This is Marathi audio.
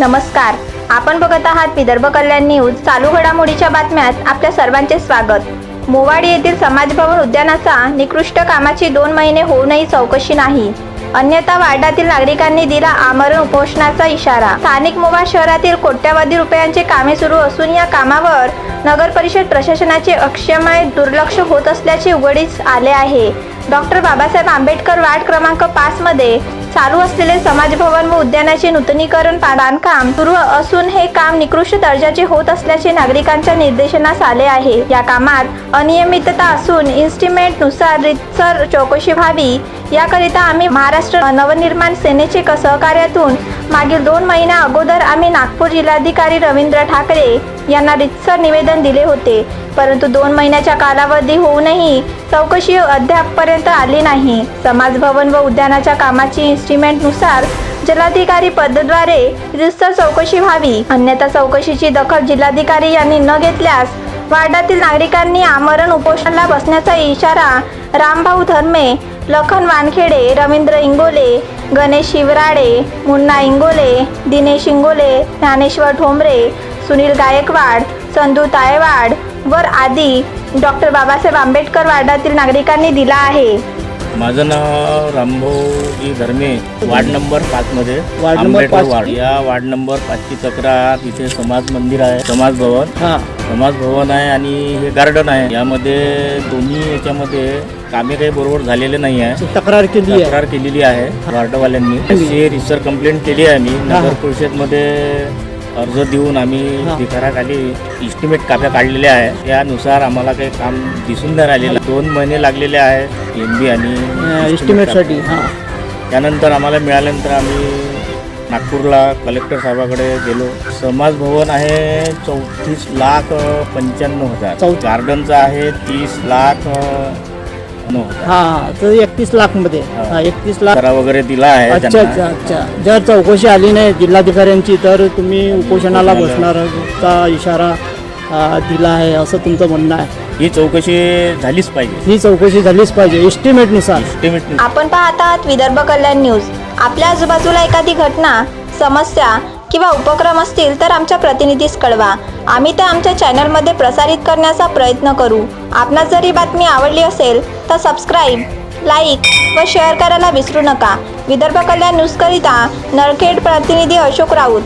नमस्कार. आपण बघत आहात विदर्भ कल्याण न्यूज. चालू घडामोडीच्या बातम्यात आपल्या सर्वांचे स्वागत. मोवाडी येथील समाजभवन उद्यानाचा निकृष्ट कामाची दोन महिने होऊनही चौकशी नाही. अन्यथा वार्डातील नागरिकांनी दिला आमरण उपोषणाचा इशारा. स्थानिक मोवा शहरातील कोट्यावधी रुपयांचे कामे सुरू असून या कामावर नगर परिषद प्रशासनाचे अक्षमय दुर्लक्ष होत असल्याचे उघडीस आले आहे. डॉक्टर बाबासाहेब आंबेडकर वार्ड क्रमांक पाच मध्ये चालू असलेले समाजभवन व उद्यानाचे नूतनीकरण बांधकाम सुरू असून हे काम निकृष्ट दर्जाचे होत असल्याचे नागरिकांच्या निर्देशनास आले आहे. या कामात अनियमितता असून इन्स्टिमेंटनुसार रितसर चौकशी व्हावी याकरिता आम्ही महाराष्ट्र नवनिर्माण सेनेचे क- सहकार्यातून मागील दोन महिन्या अगोदर आम्ही नागपूर जिल्हाधिकारी रवींद्र ठाकरे यांना रितसर निवेदन दिले होते. परंतु दोन महिन्याच्या कालावधी होऊनही चौकशी अद्यापपर्यंत आली नाही. समाजभवन व उद्यानाच्या कामाची इन्स्ट्रुमेंटनुसार जिल्हाधिकारी पदाद्वारे रितसर चौकशी व्हावी. अन्यथा चौकशीची दखल जिल्हाधिकारी यांनी न घेतल्यास वार्डातील नागरिकांनी आमरण उपोषणाला बसण्याचा इशारा रामभाऊ धर्मे लखन वानखेडे रवींद्र इंगोले गणेश शिवराडे मुन्ना इंगोले दिनेश इंगोले ज्ञानेश्वर ठोंबरे सुनील गायकवाड संधू तायवाड वर आदी डॉक्टर बाबासाहेब आंबेडकर वार्डातील नागरिकांनी दिला आहे. माझं नाव रामभाऊजी धर्मे वार्ड नंबर पाच मध्ये. वार्ड नंबर पाच. वार्ड. या वार्ड नंबर पाचची तक्रार इथे समाज मंदिर आहे समाज भवन. हा. समाज भवन आहे आणि हे गार्डन आहे. यामध्ये दोन्ही याच्यामध्ये कामे काही बरोबर झालेले नाही आहे. तक्रार केली तक्रार केलेली आहे वार्डवाल्यांनी. रिसर कंप्लेंट केली आहे हा. नगर परिषदमध्ये अर्ज देऊन आम्ही. अधिकाराखाली इस्टिमेट काप्या काढलेल्या आहे. त्यानुसार आम्हाला काही काम दिसून नाही राहिलेलं. दोन महिने लागलेले आहे एम बी आणि एस्टिमेटसाठी हा. त्यानंतर आम्हाला मिळाल्यानंतर आम्ही नागपूरला कलेक्टर साहेबाकडे गेलो. समाज भवन आहे चौतीस लाख पंच्याण्णव हजार. गार्डनचं आहे तीस लाख हा तर एकतीस लाखमध्ये हा. एकतीस लाख. वगैरे दिला आहे अच्छा. अच्छा अच्छा. जर चौकशी आली नाही जिल्हाधिकाऱ्यांची तर तुम्ही उपोषणाला बसणारचा इशारा आ, दिला आहे असं तुमचं म्हणणं आहे. ही चौकशी झालीच पाहिजे. ही चौकशी झालीच पाहिजे एस्टिमेटनुसार. एस्टिमेट आपण पाहत आहात विदर्भ कल्याण न्यूज. आपल्या आजूबाजूला एखादी घटना समस्या किंवा उपक्रम असतील तर आमच्या प्रतिनिधीस कळवा. आम्ही त्या आमच्या चॅनलमध्ये प्रसारित करण्याचा प्रयत्न करू. आपणास जर ही बातमी आवडली असेल तर सबस्क्राईब लाईक व शेअर करायला विसरू नका. विदर्भ कल्याण न्यूजकरिता नरखेड प्रतिनिधी अशोक राऊत.